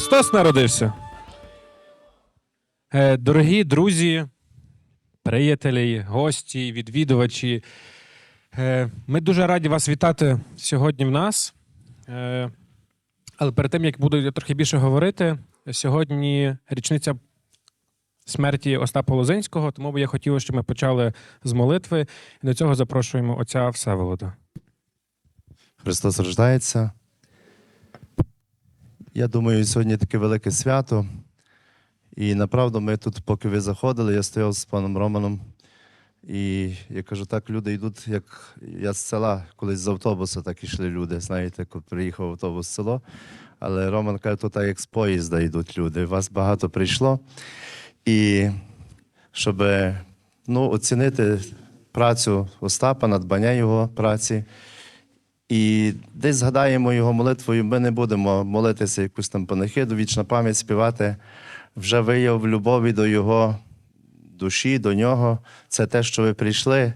Христос народився. Е, Дорогі друзі, приятелі, гості, відвідувачі. е, Ми дуже раді вас вітати сьогодні в нас. Е, Але перед тим, як буду я трохи більше говорити, сьогодні річниця смерті Остапа Лозинського, тому би я хотів, щоб ми почали з молитви. До цього запрошуємо отця Всеволода. Христос рождається. Я думаю, сьогодні таке велике свято. І направду ми тут, поки ви заходили, я стояв з паном Романом. І я кажу, так люди йдуть, як я з села, колись з автобуса так ішли люди. Знаєте, коли приїхав автобус в село. Але Роман каже, то так як з поїзда йдуть люди. Вас багато прийшло. І щоб ну, оцінити працю Остапа, надбання його праці. І десь згадаємо його молитвою. Ми не будемо молитися якусь там панахиду, вічна пам'ять співати. Вже вияв любові до його душі, до нього. Це те, що ви прийшли.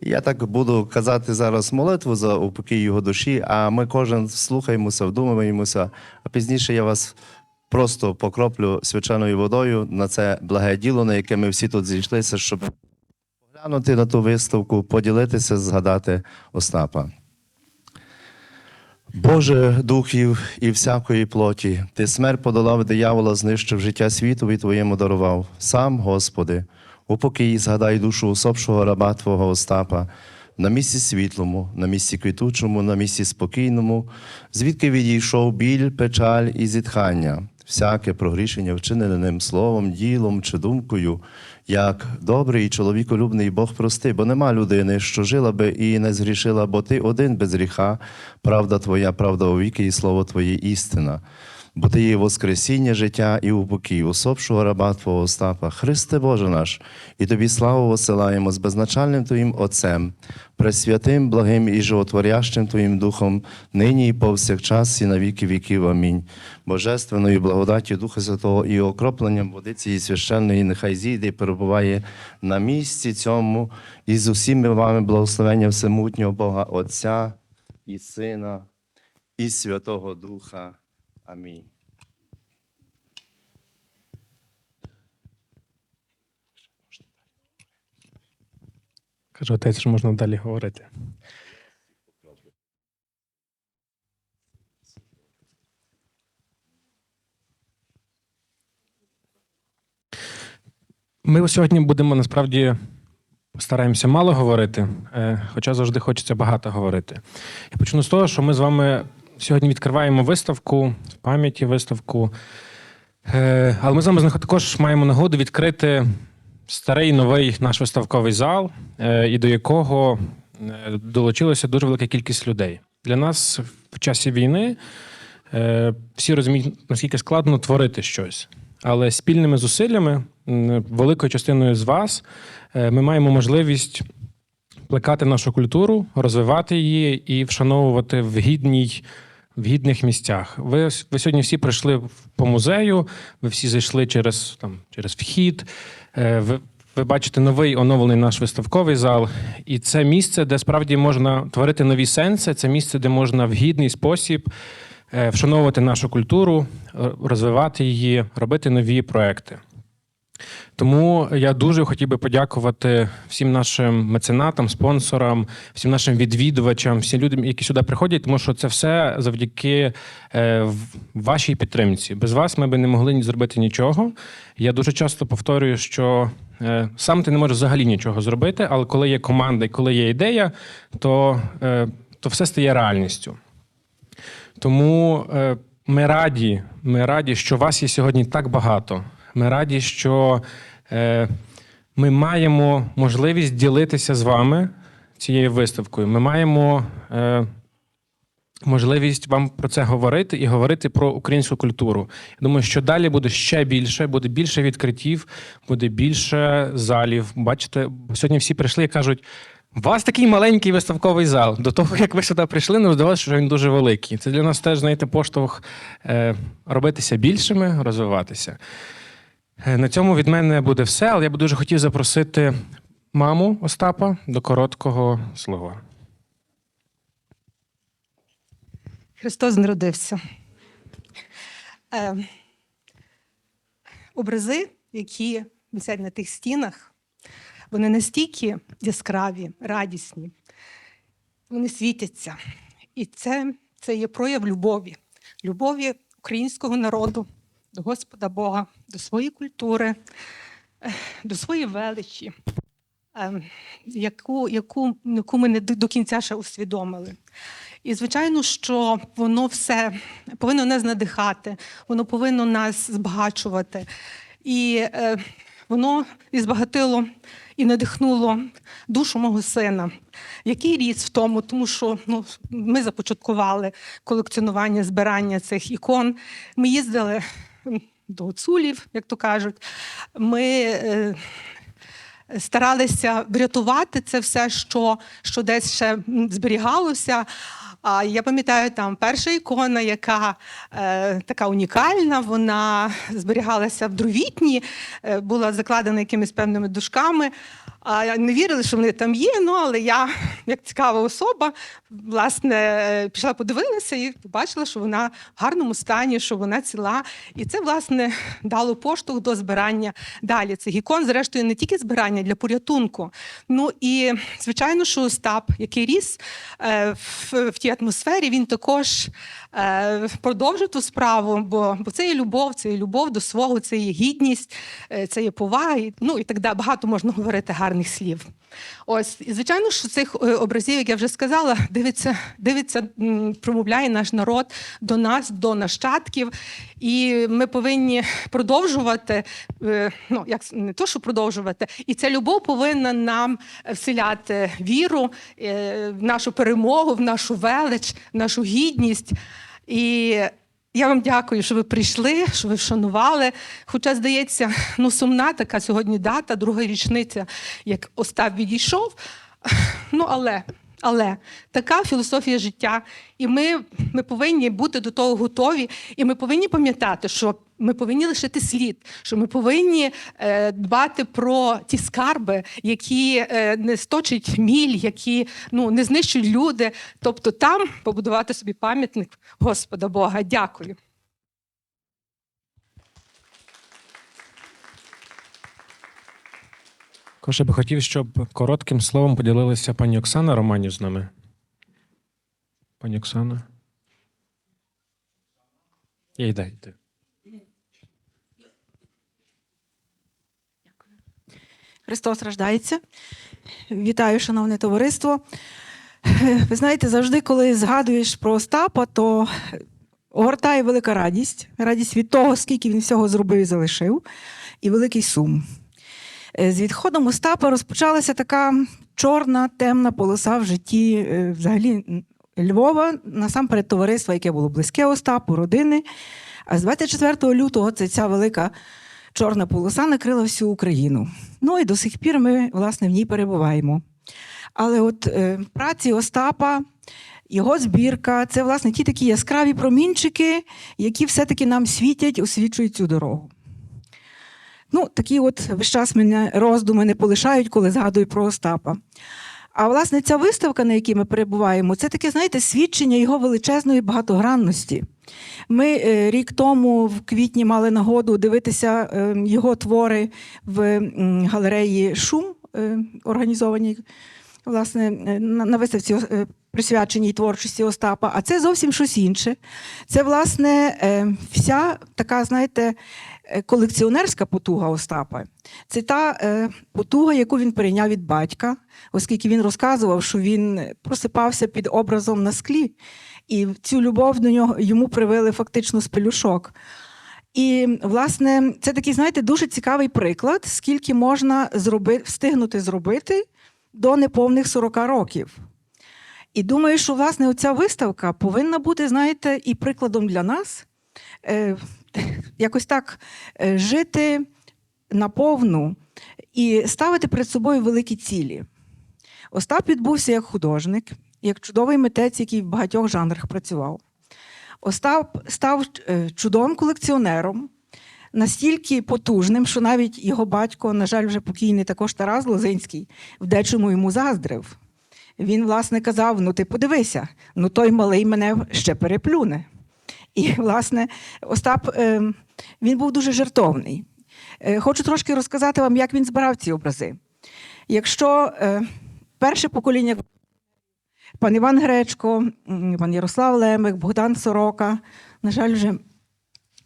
І я так буду казати зараз молитву за упокій його душі, а ми кожен слухаємося, вдумуємося, а пізніше я вас просто покроплю свяченою водою на це благе діло, на яке ми всі тут зійшлися, щоб поглянути на ту виставку, поділитися, згадати Остапа. Боже духів і всякої плоті, ти смерть подолав диявола, знищив життя світу і твоєму дарував. Сам, Господи, упокій, згадай душу усопшого раба Твого Остапа, на місці світлому, на місці квітучому, на місці спокійному, звідки відійшов біль, печаль і зітхання, всяке прогрішення, вчинене ним словом, ділом чи думкою, як добрий і чоловіколюбний Бог прости, бо нема людини, що жила би і не згрішила, бо ти один без гріха, правда Твоя, правда у віки, і слово Твоє істина. Бо ти є Воскресіння життя і упокій, усопшого раба Твого Остапа, Христе Боже наш, і тобі славу посилаємо з безначальним Твоїм Отцем, пресвятим, благим і животворящим Твоїм Духом, нині і повсякчас, і на віки віків. Амінь. Божественною благодаттю Духа Святого і окропленням водиці і священної, нехай зійде і перебуває на місці цьому, і з усіми вами благословення всемутнього Бога Отця і Сина, і Святого Духа. Амінь. Каже, отець, що можна далі говорити. Ми сьогодні будемо насправді постараємося мало говорити, е, хоча завжди хочеться багато говорити. Я почну з того, що ми з вами сьогодні відкриваємо виставку в пам'яті виставку. Е, Але ми з вами також маємо нагоду відкрити старий новий наш виставковий зал, е, і до якого е, долучилася дуже велика кількість людей. Для нас в часі війни всі розуміють, наскільки складно творити щось. Але спільними зусиллями, великою частиною з вас, ми маємо можливість плекати нашу культуру, розвивати її і вшановувати в гідній. В гідних місцях. Ви, ви сьогодні всі прийшли по музею, ви всі зайшли через, там, через вхід. Е, Ви, ви бачите новий оновлений наш виставковий зал. І це місце, де справді можна творити нові сенси. Це місце, де можна в гідний спосіб е, вшановувати нашу культуру, розвивати її, робити нові проекти. Тому я дуже хотів би подякувати всім нашим меценатам, спонсорам, всім нашим відвідувачам, всім людям, які сюди приходять, тому що це все завдяки е, вашій підтримці. Без вас ми би не могли зробити нічого. Я дуже часто повторюю, що е, сам ти не можеш взагалі нічого зробити, але коли є команда і коли є ідея, то, е, то все стає реальністю. Тому ми раді, ми раді, що вас є сьогодні так багато. Ми раді, що е, ми маємо можливість ділитися з вами цією виставкою. Ми маємо е, можливість вам про це говорити і говорити про українську культуру. Я думаю, що далі буде ще більше, буде більше відкриттів, буде більше залів. Бачите, сьогодні всі прийшли і кажуть. У вас такий маленький виставковий зал. До того, як ви сюди прийшли, нам здавалося, що він дуже великий. Це для нас теж, знаєте, поштовх е, робитися більшими, розвиватися. Е, на цьому від мене буде все, але я б дуже хотів запросити маму Остапа до короткого слова. Христос народився. Е, образи, які висять на тих стінах, вони настільки яскраві, радісні, вони світяться. І це, це є прояв любові, любові українського народу до Господа Бога, до своєї культури, до своєї величі, е, яку, яку, яку ми не до кінця ще усвідомили. І звичайно, що воно все повинно нас надихати, воно повинно нас збагачувати. І е, воно і збагатило і надихнуло душу мого сина, який ріс в тому, тому що ну, ми започаткували колекціонування, збирання цих ікон. Ми їздили до гуцулів, як то кажуть. Ми е, старалися врятувати це все, що, що десь ще зберігалося. А я пам'ятаю, там перша ікона, яка е, така унікальна, вона зберігалася в дровітні, е, була закладена якимись певними дужками. А не вірили, що вони там є. Ну але я, як цікава особа, власне, пішла подивилася і побачила, що вона в гарному стані, що вона ціла. І це, власне, дало поштовх до збирання далі цих ікон. Зрештою, не тільки збирання для порятунку. Ну і звичайно, що Остап, який ріс е, в, в тій атмосфері, він також продовжив ту справу, бо, бо це є любов, це є любов до свого, це є гідність, е, це є повага. Ну і так далі. Багато можна говорити гарних слів. Ось, і звичайно, що цих е, образів, як я вже сказала, дивиться, дивиться, промовляє наш народ до нас, до нащадків. І ми повинні продовжувати, е, ну як не то, що продовжувати, і ця любов повинна нам вселяти віру е, в нашу перемогу, в нашу велич, в нашу гідність. І я вам дякую, що ви прийшли, що ви вшанували. Хоча, здається, ну сумна така сьогодні дата, друга річниця, як Остап відійшов. Ну, але, але така філософія життя. І ми, ми повинні бути до того готові, і ми повинні пам'ятати, що ми повинні лишити слід, що ми повинні е, дбати про ті скарби, які е, не сточить міль, які ну, не знищують люди. Тобто там побудувати собі пам'ятник Господа Бога. Дякую. Також я би хотів, щоб коротким словом поділилася пані Оксана Романів з нами. Пані Оксана. Я йде, йде. Христос рождається. Вітаю, шановне товариство. Ви знаєте, завжди, коли згадуєш про Остапа, то огортає велика радість. Радість від того, скільки він всього зробив і залишив, і великий сум. Е, З відходом Остапа розпочалася така чорна, темна полоса в житті е, взагалі Львова, насамперед товариства, яке було близьке Остапу, родини. А з 24 лютого це ця велика чорна полоса накрила всю Україну. Ну і до сих пір ми, власне, в ній перебуваємо. Але от е, праці Остапа, його збірка це, власне, ті такі яскраві промінчики, які все-таки нам світять, освічують цю дорогу. Ну, такі от весь час мене роздуми не полишають, коли згадую про Остапа. А власне, ця виставка, на якій ми перебуваємо, це таке, знаєте, свідчення його величезної багатогранності. Ми е, рік тому в квітні мали нагоду дивитися е, його твори в галереї Шум, е, організованій власне, на виставці присвяченій творчості Остапа. А це зовсім щось інше. Це, власне, вся така, знаєте, колекціонерська потуга Остапа. Це та е, потуга, яку він перейняв від батька, оскільки він розказував, що він просипався під образом на склі, і цю любов до нього йому привели фактично з пелюшок. І, власне, це такий, знаєте, дуже цікавий приклад, скільки можна зроби, встигнути зробити до неповних 40 років. І думаю, що власне оця виставка повинна бути, знаєте, і прикладом для нас е, якось так е, жити наповну і ставити перед собою великі цілі. Остап відбувся як художник, як чудовий митець, який в багатьох жанрах працював. Остап став е, чудовим колекціонером, настільки потужним, що навіть його батько, на жаль, вже покійний також Тарас Лозинський, в дечому йому заздрив. Він, власне, казав: ну ти подивися, ну той малий мене ще переплюне. І, власне, Остап е, він був дуже жертовний. Е, Хочу трошки розказати вам, як він збирав ці образи. Якщо е, перше покоління пан Іван Гречко, пан Ярослав Лемик, Богдан Сорока, на жаль, вже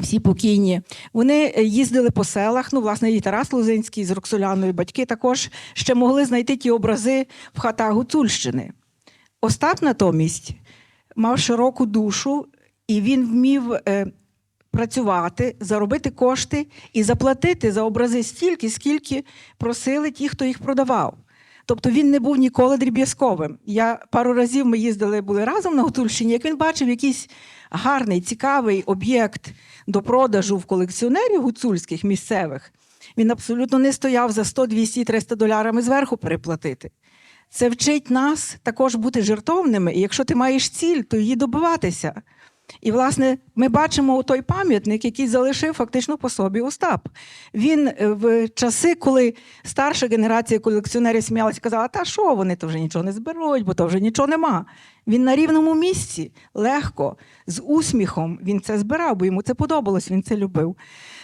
всі покійні. Вони їздили по селах. Ну, власне, і Тарас Лозинський з Роксоляною, батьки також ще могли знайти ті образи в хатах Гуцульщини. Остап натомість мав широку душу, і він вмів е, працювати, заробити кошти і заплатити за образи стільки, скільки просили ті, хто їх продавав. Тобто він не був ніколи дріб'язковим. Я пару разів ми їздили, були разом на Гуцульщині. Як він бачив якийсь гарний, цікавий об'єкт до продажу в колекціонерів гуцульських місцевих, він абсолютно не стояв за 100, 200, 300 долярами зверху переплатити. Це вчить нас також бути жертовними, і якщо ти маєш ціль, то її добиватися. І, власне, ми бачимо той пам'ятник, який залишив фактично по собі Остап. Він е, в часи, коли старша генерація колекціонерів сміялася, казала, та що вони то вже нічого не зберуть, бо то вже нічого нема. Він на рівному місці, легко, з усміхом він це збирав, бо йому це подобалось, він це любив.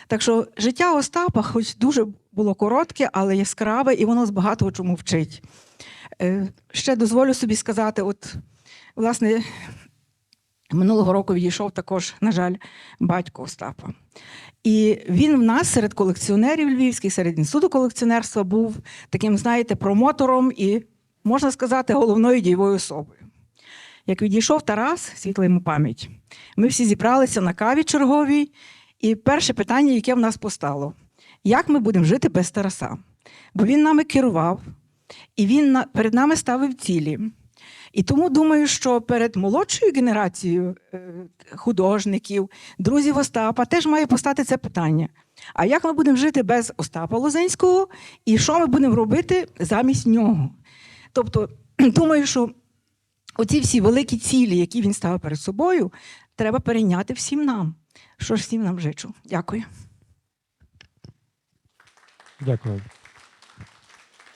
Так що життя Остапа, хоч дуже було коротке, але яскраве, і воно з багатого чому вчить. Е, Ще дозволю собі сказати, от, власне, Минулого року відійшов також, на жаль, батько Остапа. І він в нас серед колекціонерів львівських, серед інституту колекціонерства був таким, знаєте, промотором і, можна сказати, головною дієвою особою. Як відійшов Тарас, світла йому пам'ять, ми всі зібралися на каві черговій, і перше питання, яке в нас постало: як ми будемо жити без Тараса? Бо він нами керував, і він перед нами ставив цілі. І тому думаю, що перед молодшою генерацією е, художників, друзів Остапа теж має постати це питання. А як ми будемо жити без Остапа Лозинського і що ми будемо робити замість нього? Тобто, думаю, що оці всі великі цілі, які він ставив перед собою, треба перейняти всім нам. Що ж всім нам жичу. Дякую. Дякую.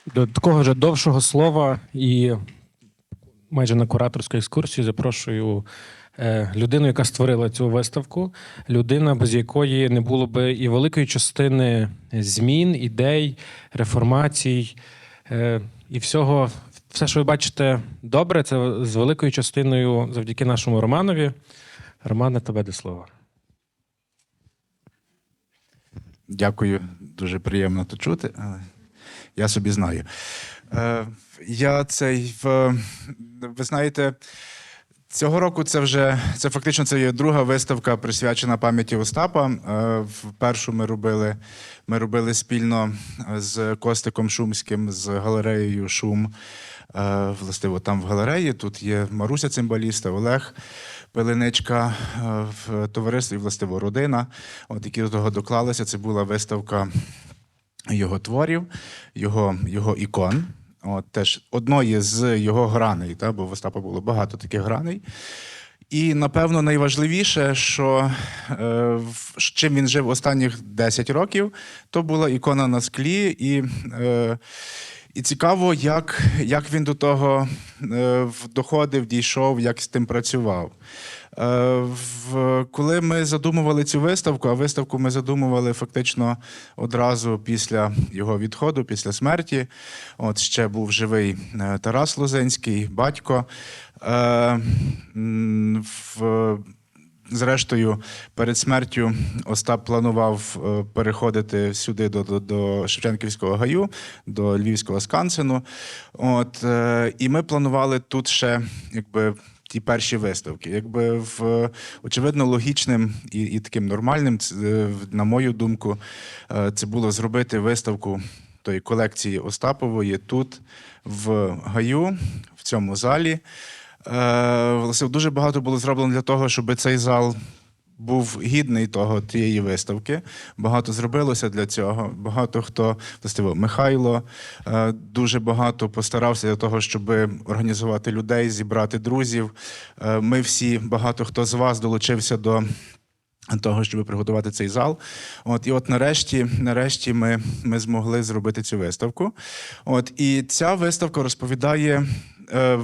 До такого вже довшого слова і майже на кураторську екскурсію запрошую е, людину, яка створила цю виставку. Людина, без якої не було би і великої частини змін, ідей, реформацій е, і всього. Все, що ви бачите добре, це з великою частиною завдяки нашому Романові. Романе, тебе до слова. Дякую, дуже приємно то чути, я собі знаю. Е, я цей в ви знаєте, цього року це вже це фактично це є друга виставка, присвячена пам'яті Остапа. Е, в першу ми робили, ми робили спільно з Костиком Шумським, з галереєю Шум. Е, Властиво, там в галереї тут є Маруся Цимбаліста, Олег Пеленичка е, в товаристві, властиво, родина, от які до того доклалися. Це була виставка його творів, його, його ікон. От, теж одної з його граней, та, бо в Остапа було багато таких граней. І, напевно, найважливіше, що е, чим він жив останніх 10 років, то була ікона на склі. І, е, і цікаво, як, як він до того е, доходив, дійшов, як з тим працював. Е, коли ми задумували цю виставку, а виставку ми задумували фактично одразу після його відходу, після смерті. От ще був живий е, Тарас Лозинський, батько. В, Зрештою, перед смертю Остап планував е, переходити сюди до, до, до Шевченківського гаю, до Львівського скансену. От, е, і ми планували тут ще якби. Ті перші виставки, якби в очевидно логічним і, і таким нормальним, е, на мою думку, це було зробити виставку тої колекції Остапової тут, в гаю, в цьому залі. Е, Власне, дуже багато було зроблено для того, щоб цей зал був гідний того тієї виставки. Багато зробилося для цього. Багато хто властиво Михайло е, дуже багато постарався для того, щоб організувати людей, зібрати друзів. Е, Ми всі, багато хто з вас долучився до. Того, щоб приготувати цей зал. От, і от нарешті, нарешті ми, ми змогли зробити цю виставку. От, і ця виставка розповідає е,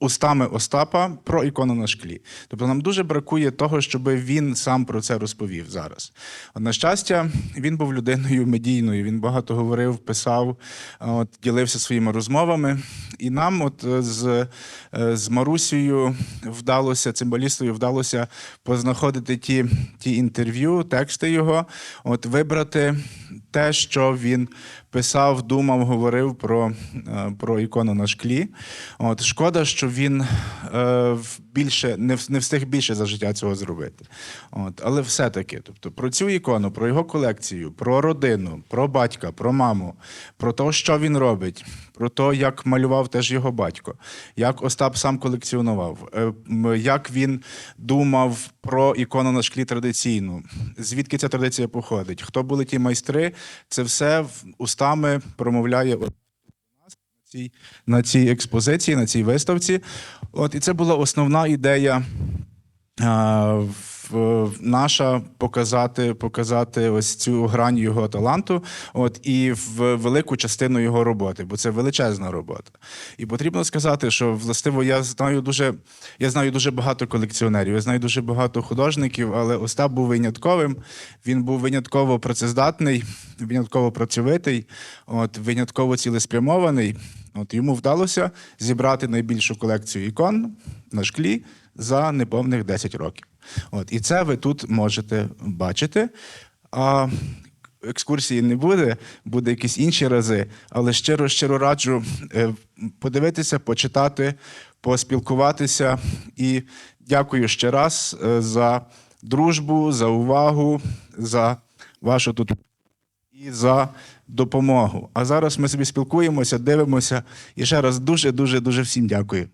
устами Остапа про ікону на шклі. Тобто нам дуже бракує того, щоб він сам про це розповів зараз. От, на щастя, він був людиною медійною. Він багато говорив, писав, от, ділився своїми розмовами. І нам, от з, з Марусею, вдалося, цимбалістою, вдалося познаходити ті, ті інтерв'ю, тексти його, от вибрати те, що він писав, думав, говорив про, е, про ікону на шклі. От, шкода, що він е, більше не, не встиг більше за життя цього зробити. От, але все-таки, тобто, про цю ікону, про його колекцію, про родину, про батька, про маму, про те, що він робить, про те, як малював теж його батько, як Остап сам колекціонував, е, як він думав про ікону на шклі традиційну, звідки ця традиція походить, хто були ті майстри, це все устами промовляє цій, на цій експозиції, на цій виставці. От, і це була основна ідея. в- наша показати, показати ось цю грань його таланту, от і в велику частину його роботи, бо це величезна робота. І потрібно сказати, що властиво я знаю дуже, я знаю дуже багато колекціонерів, я знаю дуже багато художників, але Остап був винятковим. Він був винятково працездатний, винятково працьовитий, от винятково цілеспрямований. От йому вдалося зібрати найбільшу колекцію ікон на шклі за неповних 10 років. От, і це ви тут можете бачити. А екскурсії не буде, буде якісь інші рази, але щиро щиро раджу е, подивитися, почитати, поспілкуватися. І дякую ще раз е, за дружбу, за увагу, за вашу тут і за допомогу. А зараз ми собі спілкуємося, дивимося. І ще раз дуже, дуже, дуже всім дякую.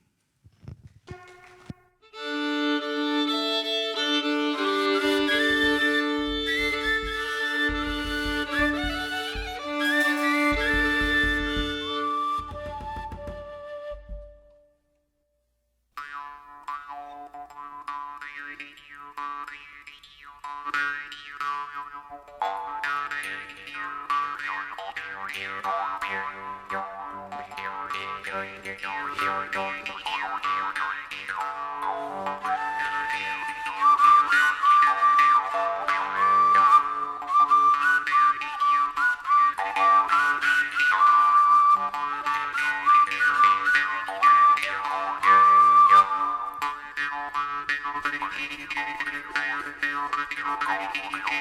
Thank you.